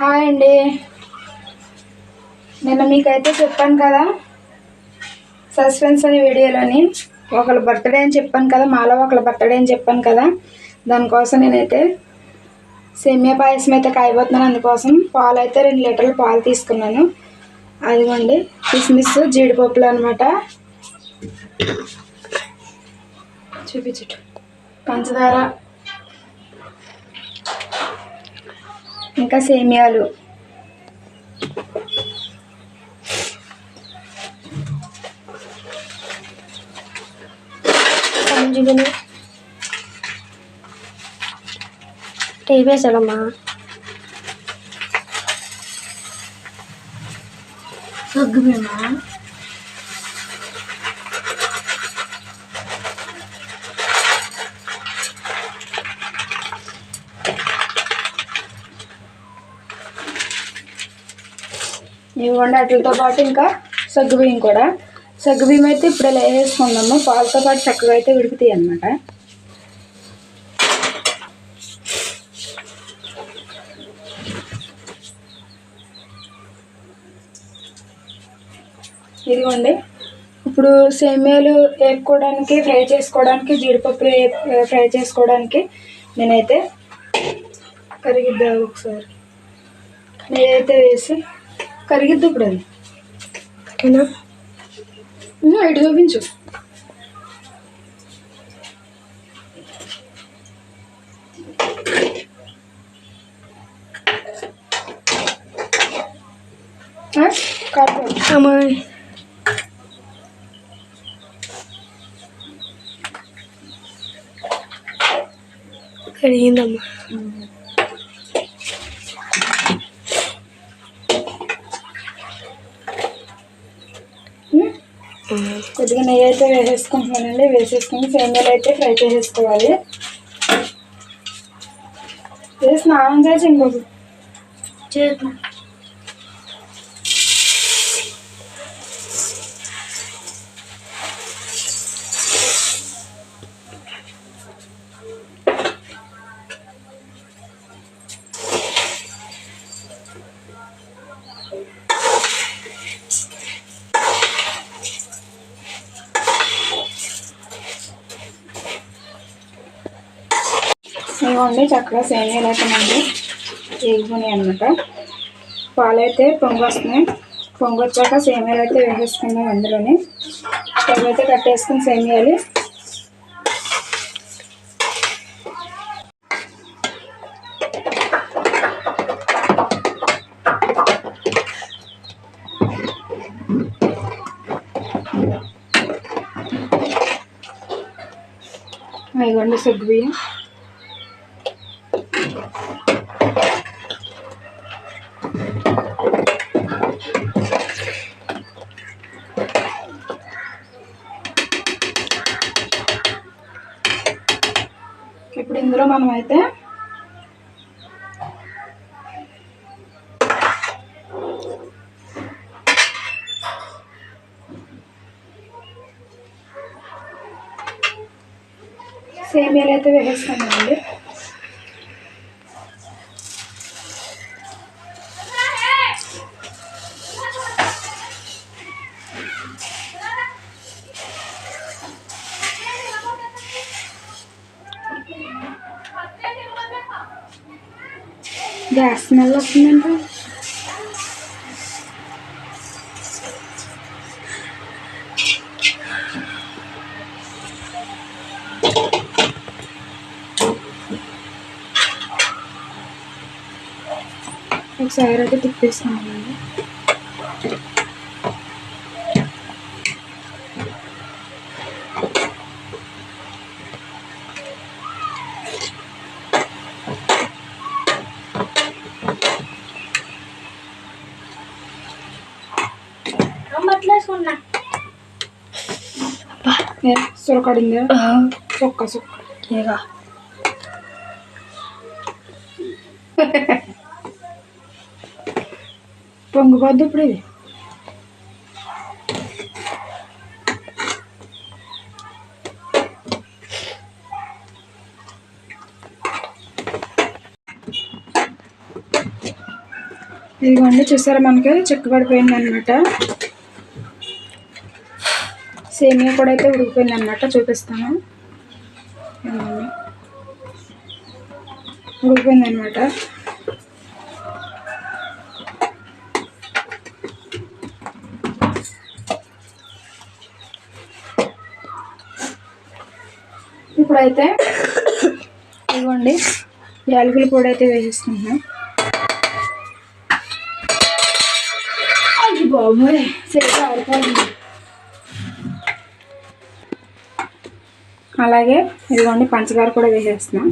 Hi అండి. నిన్న మీకైతే చెప్పాను కదా సస్పెన్స్ అనే వీడియోలోని ఒకళ్ళ బర్త్డే అని చెప్పాను కదా మాలో ఒకళ్ళ బర్త్డే అని చెప్పాను కదా దానికోసం నేనైతే సేమియా పాయసం అయితే కాయబోతున్నాను. అందుకోసం పాలు అయితే రెండు లీటర్లు పాలు తీసుకున్నాను. అదిగోండి కిస్మిస్ జీడిపప్పులు అనమాట చూపించు పంచదార ఇంకా సేమియాలు. సంజీవిని టీవీ వేసాడమ్మా సగ్గుమేమా ఇవ్వండి వాటితో పాటు ఇంకా సగ్గుబియ్యం కూడా. సగ్గుబియ్యం అయితే ఇప్పుడు ఇలా వేసుకుందాము పాలతో పాటు చక్కగా అయితే ఉడుకుతాయి అన్నమాట. ఇదిగోండి. ఇప్పుడు సేమియాలు వేపుకోవడానికి ఫ్రై చేసుకోవడానికి జీడిపప్పులు ఫ్రై చేసుకోవడానికి నేనైతే కరిగిద్దా ఒకసారి. నేనైతే వేసి కరిగిద్దు ఇప్పుడు అది ఓకేనా ఇటు చూపించు. ఆ, కాదు అమ్మా కడిగిందమ్మా కొద్దిగా నెయ్యి అయితే వేసేసుకుంటున్నానండి. వేసేసుకుని సేమియాలు అయితే ఫ్రై చేసేసుకోవాలి. వేసి స్నానం చేసి ఇంకొక చేద్దాం ఇవ్వండి చక్కగా సేమియాలు అయితే మనకి వేగిపోయినాయి అనమాట పాలు అయితే పొంగు వస్తున్నాయి పొంగు వచ్చాక సేమియాలు అయితే వేసేసుకున్నాం అందులోనే. పొంగు అయితే కట్టేసుకుని సేమియాలు. ఇవ్వండి సగ్గు ఇందులో మనం అయితే సేమియాలు అయితే వేసేసుకున్నామండి గ్యాస్ స్మెల్ వస్తుందంట ఒకసారి అయితే తిప్పేసుకున్నామండి సొరకడిందా? సొక్క సొక్క ఇక పొంగిపోద్ది ఇప్పుడు ఇది. ఇదిగోండి చూసారా మనకి? చిక్కబడిపోయింది అనమాట సేమియా కూడా అయితే ఉడికిపోయింది అనమాట చూపిస్తాను. ఉడికిపోయింది అనమాట ఇప్పుడైతే ఇవ్వండి యాలకుల పొడి అయితే వేసేసుకుంటున్నాం. అది బాబోయ్ సేపు అలాగే ఇదిగోండి పంచదార కూడా వేసేస్తున్నాం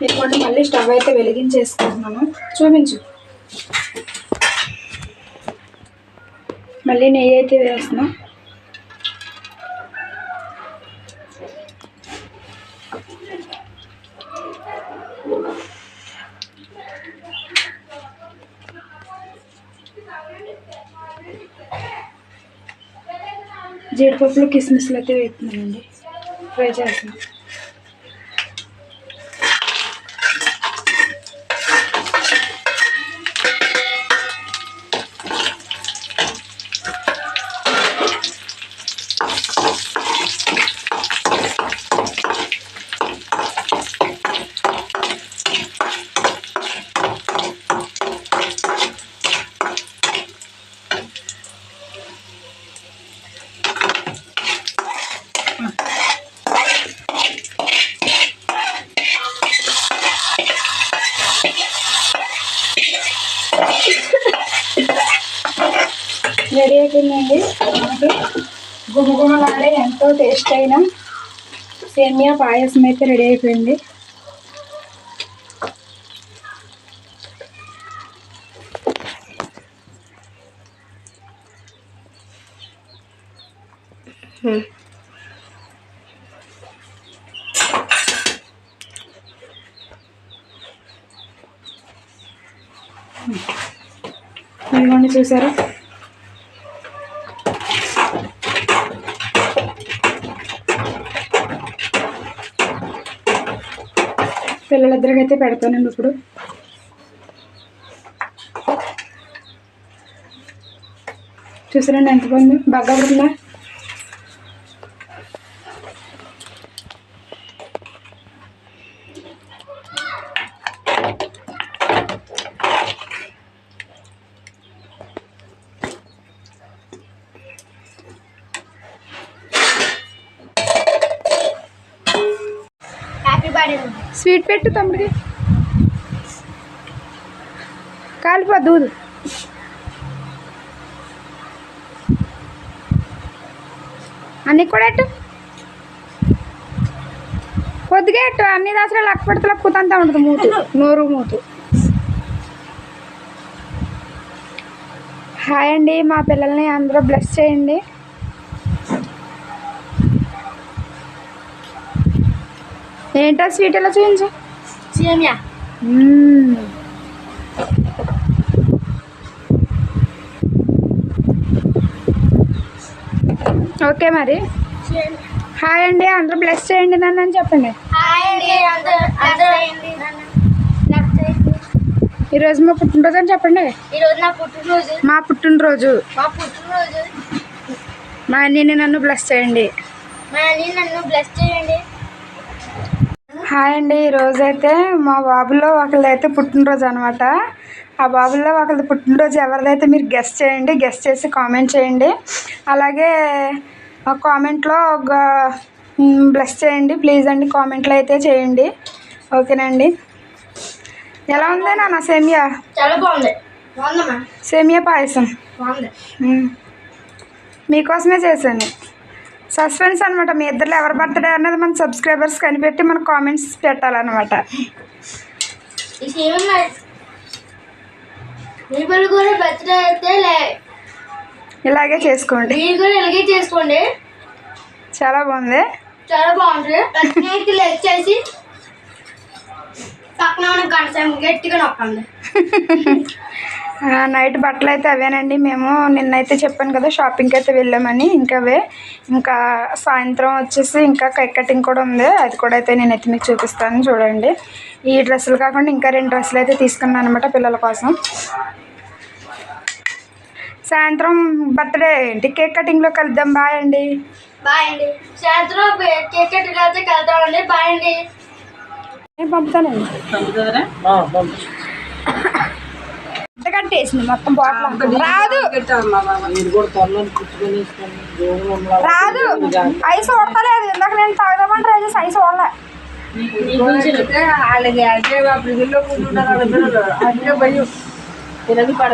ఇదిగోండి మళ్ళీ స్టవ్ అయితే వెలిగించేసుకుంటున్నాను. చూపించు. మళ్ళీ నెయ్యి అయితే వేస్తున్నాం. జీడిపప్పులు కిస్మిస్లు అయితే వేస్తున్నానండి. ఫ్రై చేస్తున్నాం రెడీ అయిపోయిందండి మనకి గుమగుమలాడే ఎంతో టేస్ట్ అయిన సేమియా పాయసం అయితే రెడీ అయిపోయింది. ఇదిగోండి చూసారా? పిల్లలిద్దరికి అయితే పెడతానండి ఇప్పుడు. చూసారండి ఎంత బాగుంది? బాగా పడుతుందా హ్యాపీ బర్త్డే స్వీట్ పెట్టు తమ్ముడికి. కాలిపో దూదు. అన్నీ కూడా ఎట్టు? కొద్దిగా ఎట్టు అన్ని దాసరా లక్క కూతంతా ఉండదు ఉంటుంది మూతు నోరు మూతు. హాయ్ అండి మా పిల్లల్ని అందరూ బ్లెస్ చేయండి. ఏంటో స్వీట్ ఎలా చూపించు సేమియా. ఓకే మరి. హాయ్ అండి అందరూ బ్లెస్ చేయండి నన్ను అని చెప్పండి. ఈరోజు మా పుట్టినరోజు అని చెప్పండి. మా పుట్టినరోజు. మా పుట్టినరోజు. మా అన్నీని నన్ను బ్లెస్ చేయండి. మా అన్ని నన్ను బ్లెస్ చేయండి. హాయ్ అండి ఈరోజు అయితే మా బాబులో ఒకరిదైతే పుట్టినరోజు అనమాట ఆ బాబుల్లో ఒకరిది పుట్టినరోజు ఎవరిదైతే మీరు గెస్ట్ చేయండి గెస్ట్ చేసి కామెంట్ చేయండి. అలాగే కామెంట్లో ఒక బ్లెస్ చేయండి ప్లీజ్ అండి కామెంట్లో అయితే చేయండి. ఓకేనండి. ఎలా ఉంది నాన్న సేమియా? చాలా బాగుంది. సేమియా పాయసం. మీకోసమే చేశాను. సస్పెన్స్ అనమాట మీ ఇద్దరు ఎవరి బర్త్డే అన్నది మన సబ్స్క్రైబర్స్ కనిపెట్టి మన కామెంట్స్ పెట్టాలన్నమాట. కూడా బర్త్డే అయితే లే. ఇలాగే చేసుకోండి. మీరు కూడా ఇలాగే చేసుకోండి. చాలా బాగుంది. చాలా బాగుంటుంది లైక్ చేసి పక్కన ఉన్న గంట సేపు గట్టిగా నొక్కండి. నైట్ బట్టలు అయితే అవేనండి. మేము నిన్నైతే చెప్పాను కదా షాపింగ్కి అయితే వెళ్ళామని. ఇంకా అవే. ఇంకా సాయంత్రం వచ్చేసి ఇంకా కేక్ కటింగ్ కూడా ఉంది. అది కూడా అయితే నేనైతే మీకు చూపిస్తాను. చూడండి. ఈ డ్రెస్సులు కాకుండా ఇంకా రెండు డ్రెస్సులు అయితే తీసుకున్నాను అనమాట పిల్లల కోసం. సాయంత్రం బర్త్డే ఏంటి? కేక్ కటింగ్లో కలుద్దాం. బాయ్ అండి. బాయ్ అండి. సాయంత్రం కేక్ కట్టింగ్ అయితే కలుద్దామండి. బాయ్ అండి. నేను పంపుతానండి కట్టేసింది మొత్తం బాటిల్ రాదు. రాదు. ఐస్ కొడతలేదు ఇందాక నేను తాగదామని ట్రై చేసి ఐస్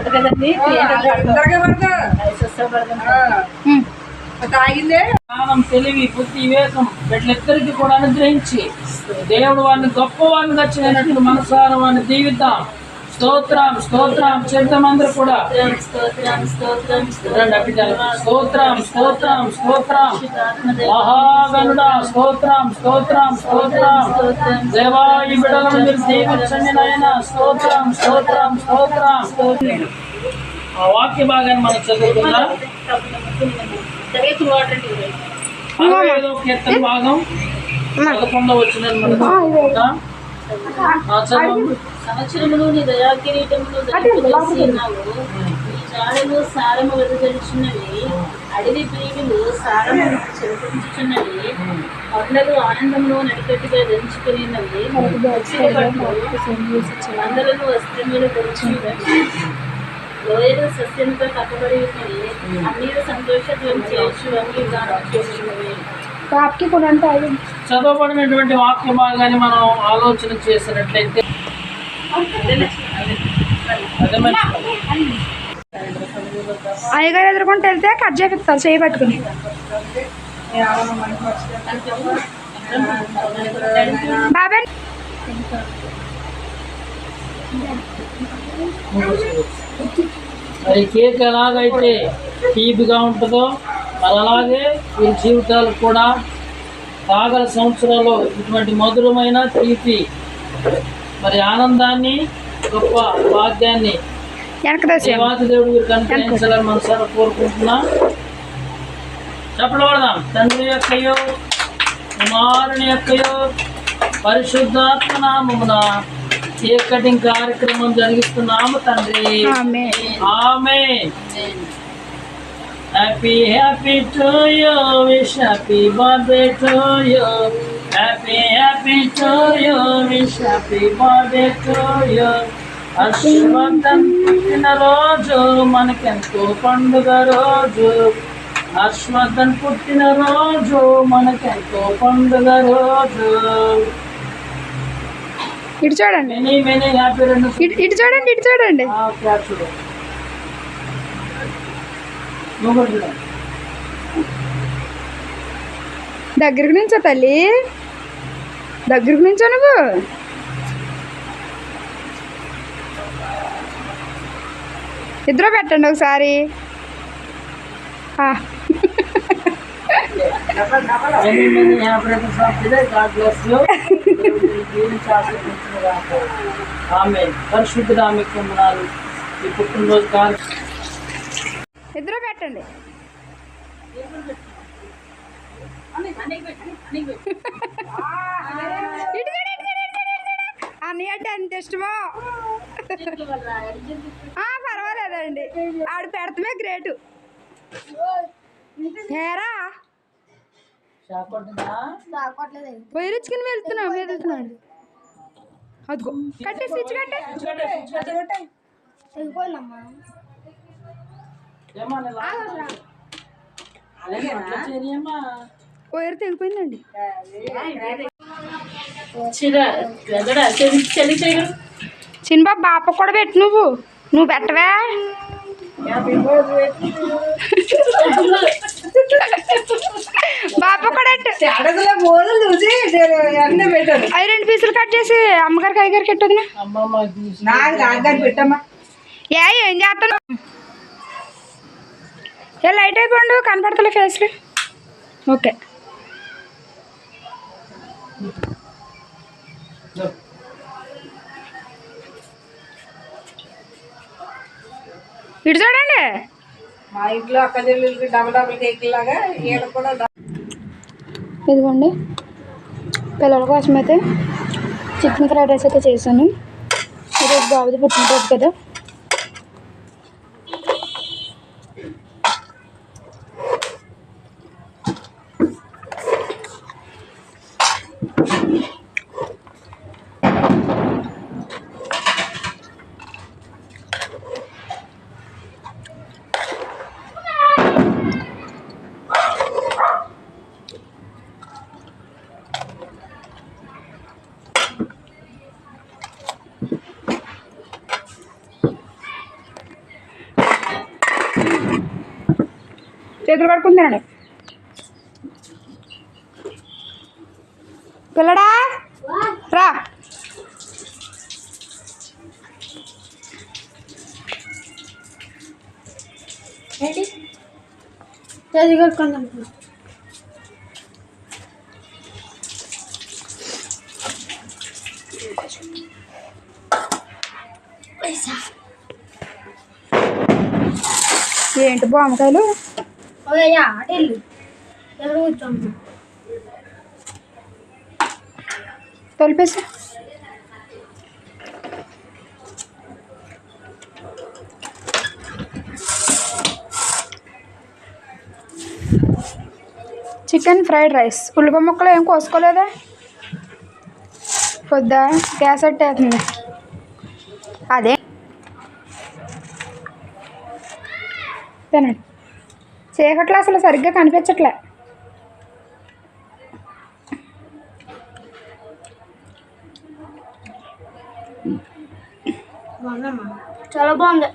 కదండి. తాగిందే. జ్ఞానం తెలివి బుద్ధి వివేకం కూడా అనుగ్రహించి దేవుడు వారిని గొప్ప వారిని వచ్చినట్లు మనసారం వారిని దీవిద్దాం. స్తోత్రం స్తోత్రం చెప్తామందరూ కూడా. రండి, అటు జరగండి. స్తోత్రం స్తోత్రం. స్తోత్రం మహాగణుడా స్తోత్రం స్తోత్రం. స్తోత్రం. దేవా ఈ బిడ్డలను మీరు దీవించండి నాయన. స్తోత్రం స్తోత్రం స్తోత్రం. ఆ వాక్య భాగాన్ని మనం చదువుకుందాం. అరవై ఐదో కీర్తన భాగం. పదకొండవ వచ్చిన సంవత్సరములు నీ దయా కిరీటములు నీ జాడలు సారము వెదజలుచున్నవి అడవి ప్రియులు సారము చెరుపుచున్నవి కొండలు ఆనందంలో నడికట్టుగా ధరించుకున్నవి. అందరూ వస్త్రములు ధరించున్నవి లోయలు సస్యంతో కప్పబడి ఉన్నవి. అన్ని సంతోషత్వం చేయొచ్చు అంగీకారం చేస్తున్నవి కూడా అంటే అది చదవబడినటువంటి వాక్య భాగాన్ని మనం ఆలోచన చేసినట్లయితే అదే మంచి అయ్యగారు ఎదుర్కొంటూ వెళ్తే కట్ చేపిస్తారు చేయి పట్టుకుని. బాబాయ్ మరి కేక్ ఎలాగైతే తీపిగా ఉంటుందో మరి అలాగే ఈ జీవితాలు కూడా తాగల సంవత్సరాల్లో ఇటువంటి మధురమైన తీపి మరి ఆనందాన్ని గొప్ప భాగ్యాన్ని వెనక దోశ దేవాది దేవుడు వీరికి అనుగ్రహించాలని మనసారా కోరుకుంటున్నా. చెప్పడదాం తండ్రి యొక్కయో కుమారుని యొక్కయో పరిశుద్ధాత్మ నామమున ఏ కటింగ్ కార్యక్రమం జరిగిస్తున్నాము తండ్రి. ఆమె happy happy to you wish happy birthday to you happy happy to you wish happy birthday to you Harshavardhan పుట్టిన రోజు మనకెంతో పండుగ రోజు. హర్షవర్ధన్ పుట్టిన రోజు మనకెంతో పండుగ రోజు. ఇటు చూడండి. ఇటు చూడండి ఇటు చూడండి. దగ్గరకు నుంచో తల్లి. దగ్గరకు నుంచో నువ్వు. ఇద్దరు పెట్టండి ఒకసారి ఆ, many many happy returns of the day God bless you దీవించి ఆశీర్వదించుగాక ఆమేన్ పరిశుద్ధుడు ఆమె వందనాలు ఈ పుట్టినరోజు కాదు ఇద్దరు పెట్టండి. అన్నీ అంటే అంత ఇష్టమో. పర్వాలేదండి. ఆడు పెడతమే గ్రేటు. తేరా షాక్ కొట్టిందా వైరుచుకుని వెళ్తున్నావు వెళ్తున్నాడు అదిగో కట్టే స్విచ్ కట్టే. వైరు తెగిపోయిందండి చిన్నబాబు బాప కూడా పెట్టు నువ్వు. నువ్వు పెట్టవా. అన్నీ పెట్టాను అవి రెండు పీసులు కట్ చేసి అమ్మగారికి అయ్యగారికి ఎట్టదు ఏ ఏం చేస్తాను ఏ లైట్ అయిపోండు కనపడతలే ఫేస్లు ఓకే. ఇటు చూడండి. మా ఇంట్లో అక్క చెల్లెలకి డబల్ డబల్ కేక్ లాగా ఈడ కూడా ఇదిగోండి. పిల్లల కోసం అయితే చికెన్ ఫ్రైడ్ రైస్ అయితే చేశాను. ఈరోజు బాబుది పుట్టినరోజు కదా. చేతులు కడుకుంటున్నాడు పిల్లడా? రా. ఏంటి? బామకాయలు ఓకే ఆటెళ్ళు ఎవరు కూర్చోండి తొలిపేసి చికెన్ ఫ్రైడ్ రైస్ ఉల్లిపాయ ముక్కలు ఏం కోసుకోలేదా పొద్దా గ్యాస్ అట్టేస్తుంది అదే తినండి చీకట్లో అసలు సరిగ్గా కనిపించట్లే. చాలా బాగుంది.